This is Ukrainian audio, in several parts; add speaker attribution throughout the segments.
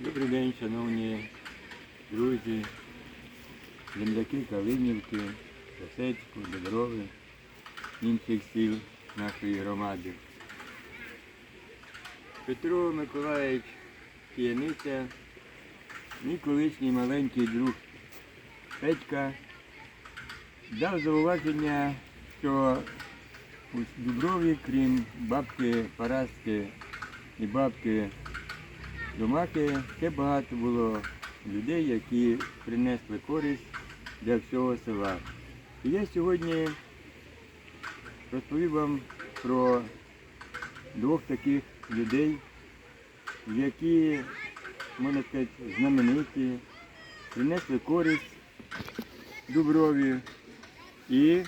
Speaker 1: Добрий день, шановні друзі, земляки Калинівки, Касецьку, Доброви, інших сіл нашої громади. Петро Миколаївич Кияниця, мій колишній маленький друг Петька, дав зауваження, що у Дуброві, крім бабки Параски і бабки Домаки ще багато було людей, які принесли користь для всього села. І я сьогодні розповім вам про двох таких людей, які, можна сказати, знамениті, принесли користь Дуброві і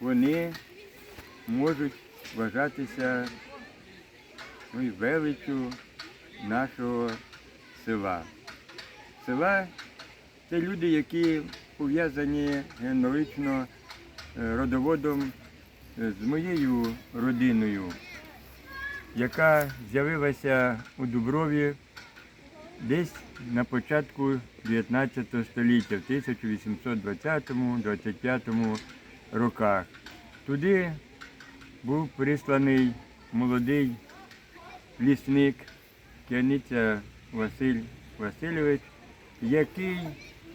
Speaker 1: вони можуть вважатися ну, величчю нашого села. Села це люди, які пов'язані генетично е, родоводом е, з моєю родиною, яка з'явилася у Дуброві десь на початку 19 століття, в 1820-25 роках. Туди був присланий молодий лісник Кияниця Василь Васильович, який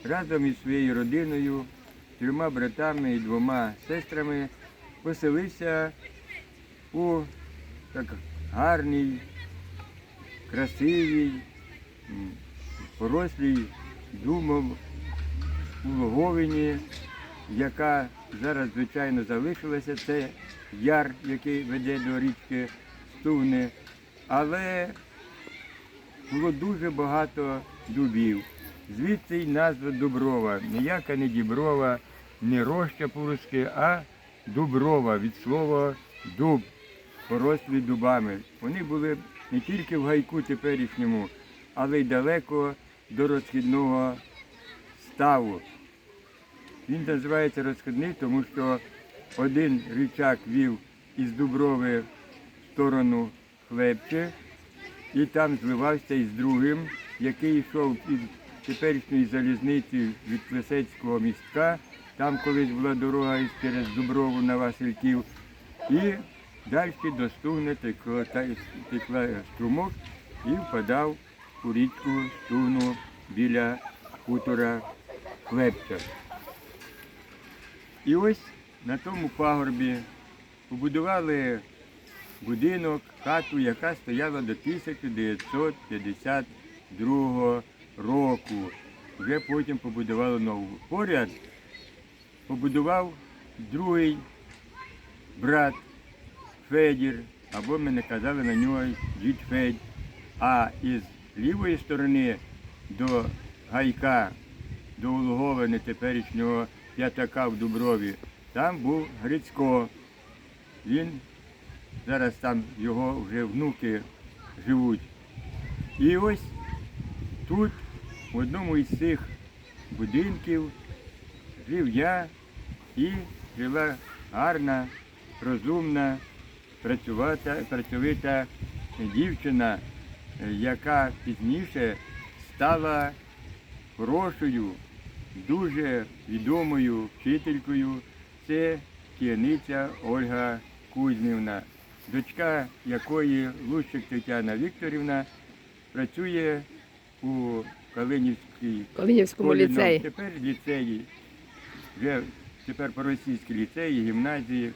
Speaker 1: разом із своєю родиною, трьома братами і двома сестрами поселився у так гарній, красивій, порослій думом у Логовині, яка зараз, звичайно, залишилася. Це яр, який веде до річки Стувни. Але було дуже багато дубів. Звідси й назва Дуброва. Ніяка не Діброва, не роща по-руськи, а Дуброва від слова дуб, порослі дубами. Вони були не тільки в гайку теперішньому, але й далеко до розхідного ставу. Він називається розхідний, тому що один річак вів із Дуброви в сторону Хлебче, і там зливався із другим, який йшов із теперішньої залізниці від Плесецького містка. Там колись була дорога із через Дуброву на Васильків. І далі до Стугни текло, та- текла струмок і впадав у річку Стугну біля хутора Хлебча. І ось на тому пагорбі побудували будинок, хату, яка стояла до 1952 року. Вже потім побудували нову. Поряд побудував другий брат Федір, або ми не казали на нього дід Федь. А із лівої сторони до гайка, до Улуговини теперішнього п'ятака в Дуброві, там був Грицько. Він зараз там його вже внуки живуть. І ось тут, в одному із цих будинків, жив я і жила гарна, розумна, працьовита дівчина, яка пізніше стала хорошою, дуже відомою вчителькою. Це кияниця Ольга Кузьмівна, дочка якої Лущик Тетяна Вікторівна працює у Калинівській
Speaker 2: Калинівському
Speaker 1: школі, ну,
Speaker 2: ліцеї.
Speaker 1: Тепер ліцеї, вже тепер по-російській ліцеї, гімназії.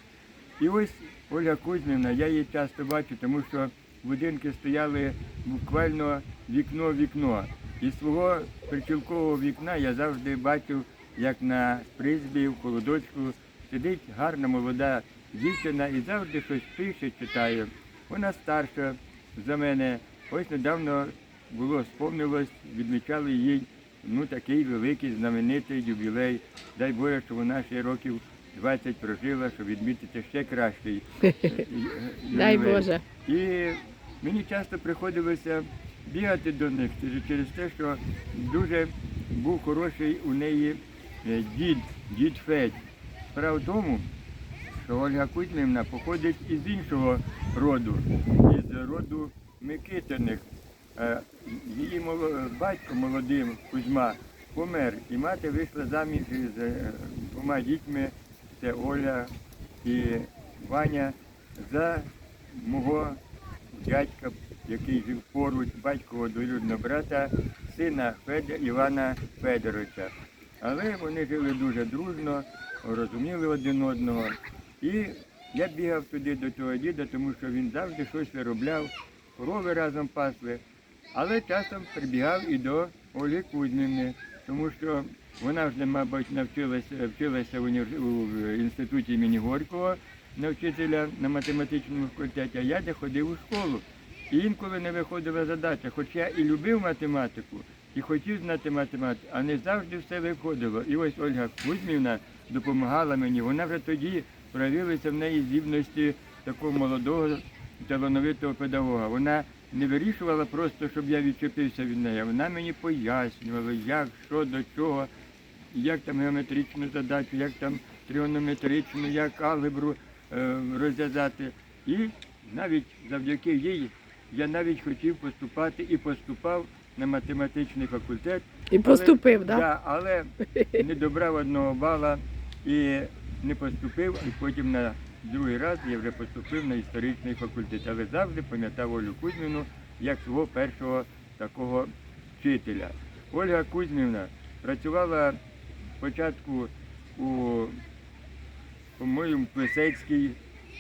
Speaker 1: І ось Ольга Кузьмівна, я її часто бачу, тому що будинки стояли буквально вікно в вікно. І свого причілкового вікна я завжди бачу, як на призбі в холодочку сидить гарна молода дівчина і завжди щось пише, читає. Вона старша за мене. Ось недавно було сповнилось, відмічали їй ну, такий великий знаменитий ювілей. Дай Боже, що вона ще років 20 прожила, щоб відмітити ще кращий.
Speaker 2: Дай. Боже.
Speaker 1: І мені часто приходилося бігати до них через те, що дуже був хороший у неї е, дід, дід Федь. Справа в тому, що Ольга Кузьмівна походить із іншого роду, із роду Микитиних. Е, Її батько молодим Кузьма помер, і мати вийшла заміж з е, двома дітьми, це Оля і Ваня, за мого дядька, який жив поруч, батькового двоюрідного брата, сина Федя Івана Федоровича. Але вони жили дуже дружно, розуміли один одного. І я бігав туди до того діда, тому що він завжди щось виробляв, корови разом пасли. Але часом прибігав і до Олі Кузьмівни, тому що вона вже, мабуть, навчилася, вчилася в, універс... у інституті імені Горького на вчителя на математичному факультеті, а я де ходив у школу. І інколи не виходила задача, хоч я і любив математику, і хотів знати математику, а не завжди все виходило. І ось Ольга Кузьмівна допомагала мені. Вона вже тоді проявилися в неї здібності такого молодого талановитого педагога. Вона не вирішувала просто, щоб я відчепився від неї. Вона мені пояснювала, як, що, до чого, як там геометричну задачу, як там тригонометричну, як алгебру е, розв'язати. І навіть завдяки їй я навіть хотів поступати і поступав на математичний факультет.
Speaker 2: І поступив, так?
Speaker 1: Да, але не добрав одного бала і не поступив, і потім на другий раз я вже поступив на історичний факультет. Але завжди пам'ятав Олю Кузьміну як свого першого такого вчителя. Ольга Кузьмівна працювала спочатку у, по-моєму, Плесецькій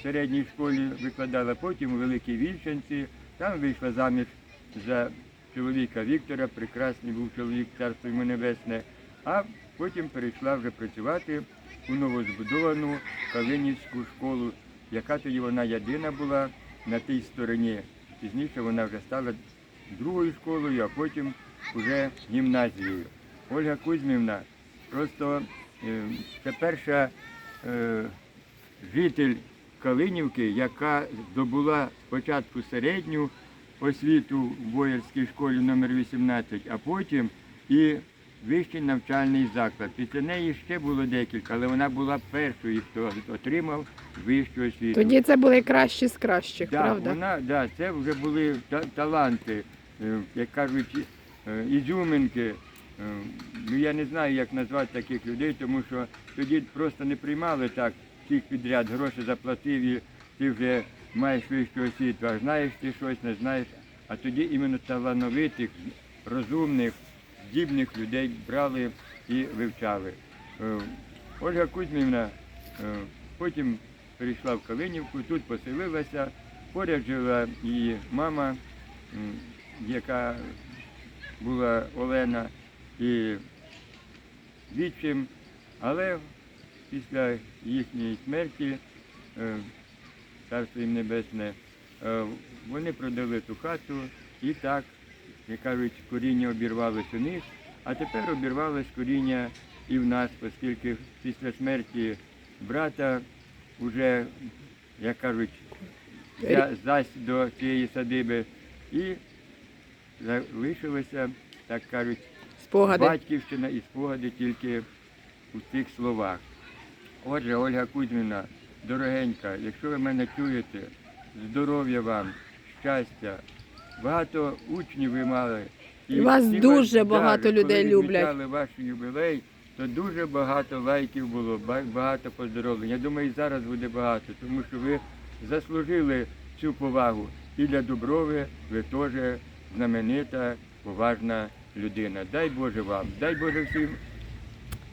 Speaker 1: середній школі викладала, потім у Великій Вільчанці. Там вийшла заміж за чоловіка Віктора, прекрасний був чоловік, царство йому небесне, а потім перейшла вже працювати у новозбудовану Калинівську школу, яка тоді вона єдина була на тій стороні. Пізніше вона вже стала другою школою, а потім вже гімназією. Ольга Кузьмівна просто е, це перша е, житель Калинівки, яка здобула спочатку середню освіту в Боярській школі номер 18, а потім і вищий навчальний заклад. Після неї ще було декілька, але вона була першою, хто отримав вищу освіту.
Speaker 2: Тоді це були кращі з кращих,
Speaker 1: Да,
Speaker 2: правда?
Speaker 1: Вона, да, це вже були та- таланти, е, як кажуть, е, ізюминки. Е, Ну, я не знаю, як назвати таких людей, тому що тоді просто не приймали так всіх підряд, гроші заплатив і ти вже маєш вищу освіту, а знаєш ти щось, не знаєш. А тоді іменно талановитих, розумних, здібних людей брали і вивчали. Е, Ольга Кузьмівна е, потім перейшла в Калинівку, тут поселилася, поряд жила її мама, яка була Олена і відчим, але після їхньої смерті, е, царство їм небесне, вони продали ту хату і так, як кажуть, коріння обірвалося у них, а тепер обірвалось коріння і в нас, оскільки після смерті брата вже, як кажуть, я зась до цієї садиби і залишилося, так кажуть,
Speaker 2: Спогади.
Speaker 1: батьківщина і спогади тільки у цих словах. Отже, Ольга Кузьміна, дорогенька, якщо ви мене чуєте, здоров'я вам, щастя, багато учнів ви мали.
Speaker 2: І вас
Speaker 1: всі
Speaker 2: дуже
Speaker 1: да,
Speaker 2: багато
Speaker 1: коли
Speaker 2: людей люблять.
Speaker 1: відмічали ваш юбілей, то дуже багато лайків було, багато поздоровлень. Я думаю, і зараз буде багато, тому що ви заслужили цю повагу. І для Дуброви ви теж знаменита, поважна людина. Дай Боже вам, дай Боже всім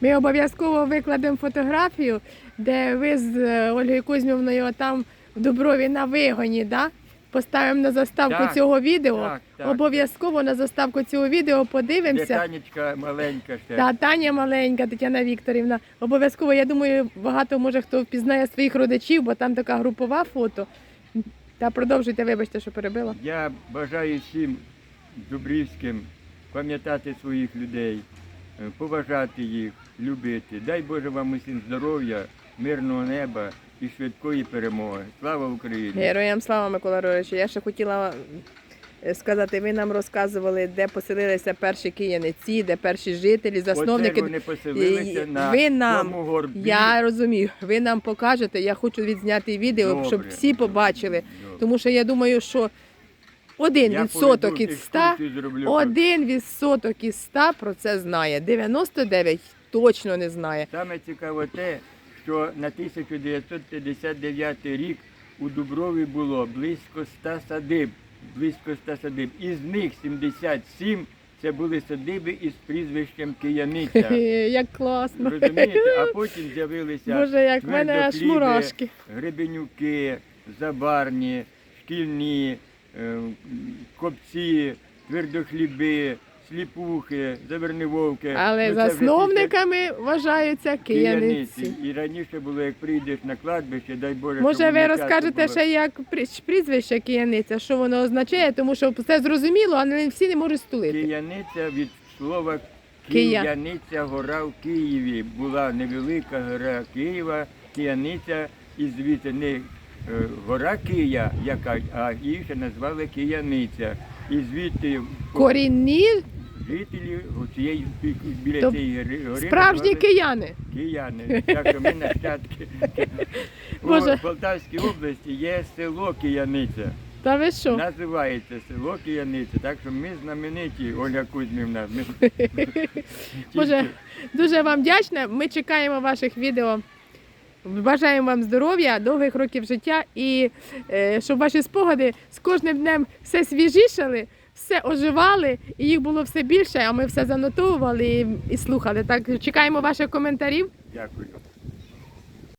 Speaker 2: Ми обов'язково викладемо фотографію, де ви з е, Ольгою Кузьмівною там в Дуброві на вигоні, да? Поставимо на заставку
Speaker 1: Так,
Speaker 2: цього відео.
Speaker 1: так, так.
Speaker 2: Обов'язково на заставку цього відео
Speaker 1: Де
Speaker 2: подивимося.
Speaker 1: Танечка маленька ще.
Speaker 2: Та Таня маленька, Тетяна Вікторівна. Обов'язково, я думаю, багато може хто впізнає своїх родичів, бо там така групова фото. Та продовжуйте, вибачте, що перебила.
Speaker 1: Я бажаю всім Дубрівським пам'ятати своїх людей, е, поважати їх, любити. Дай Боже вам усім здоров'я, мирного неба і швидкої перемоги. Слава Україні!
Speaker 2: Героям слава Микола Ройович. Я ще хотіла е, сказати, ви нам розказували, де поселилися перші киянеці, де перші жителі, засновники.
Speaker 1: вони поселилися на
Speaker 2: ви нам-
Speaker 1: цьому горбі.
Speaker 2: Я розумію, ви нам покажете. Я хочу відзняти відео, щоб всі побачили.
Speaker 1: Добре.
Speaker 2: Тому що я думаю, що один
Speaker 1: Я
Speaker 2: відсоток
Speaker 1: поведу
Speaker 2: із 100,
Speaker 1: екскурсію зроблю.
Speaker 2: один відсоток із 100 про це знає. 99 точно не знає.
Speaker 1: Саме цікаво те, що на 1959 рік у Дуброві було близько 100 садиб. Близько 100 садиб. Із них 77 це були садиби із прізвищем Кияниця.
Speaker 2: Як класно.
Speaker 1: Розумієте? А потім з'явилися
Speaker 2: Боже, як мене аж мурашки.
Speaker 1: гребенюки, забарні, шкільні, е, копці, твердохліби, сліпухи, завернивовки.
Speaker 2: Але
Speaker 1: Ну,
Speaker 2: засновниками вважаються
Speaker 1: кияниці.
Speaker 2: кияниці.
Speaker 1: І раніше було, як прийдеш на кладбище, дай Боже,
Speaker 2: Може,
Speaker 1: щоб
Speaker 2: ви
Speaker 1: не часто
Speaker 2: розкажете
Speaker 1: було.
Speaker 2: ще як прі- прізвище кияниця, що воно означає, тому що все зрозуміло, але не всі не можуть стулити.
Speaker 1: Кияниця від слова
Speaker 2: Кия.
Speaker 1: Кияниця гора в Києві. Була невелика гора Києва, Кияниця, і звідти не е, гора Кия, яка, а її ще назвали Кияниця. І звідти
Speaker 2: Корінні
Speaker 1: жителі цієї біля
Speaker 2: То
Speaker 1: цієї гори
Speaker 2: справжні кияни.
Speaker 1: кияни. Так ми нащадки.
Speaker 2: Боже.
Speaker 1: У Полтавській області є село Кияниця.
Speaker 2: Та ви що?
Speaker 1: Називається село Кияниця, так що ми знамениті, Ольга Кузьмівна. Ми...
Speaker 2: Боже, дуже вам вдячна. Ми чекаємо ваших відео. Бажаємо вам здоров'я, довгих років життя і е, щоб ваші спогади з кожним днем все свіжішали, все оживали, і їх було все більше, а ми все занотовували і, слухали. Так, чекаємо ваших коментарів.
Speaker 1: Дякую.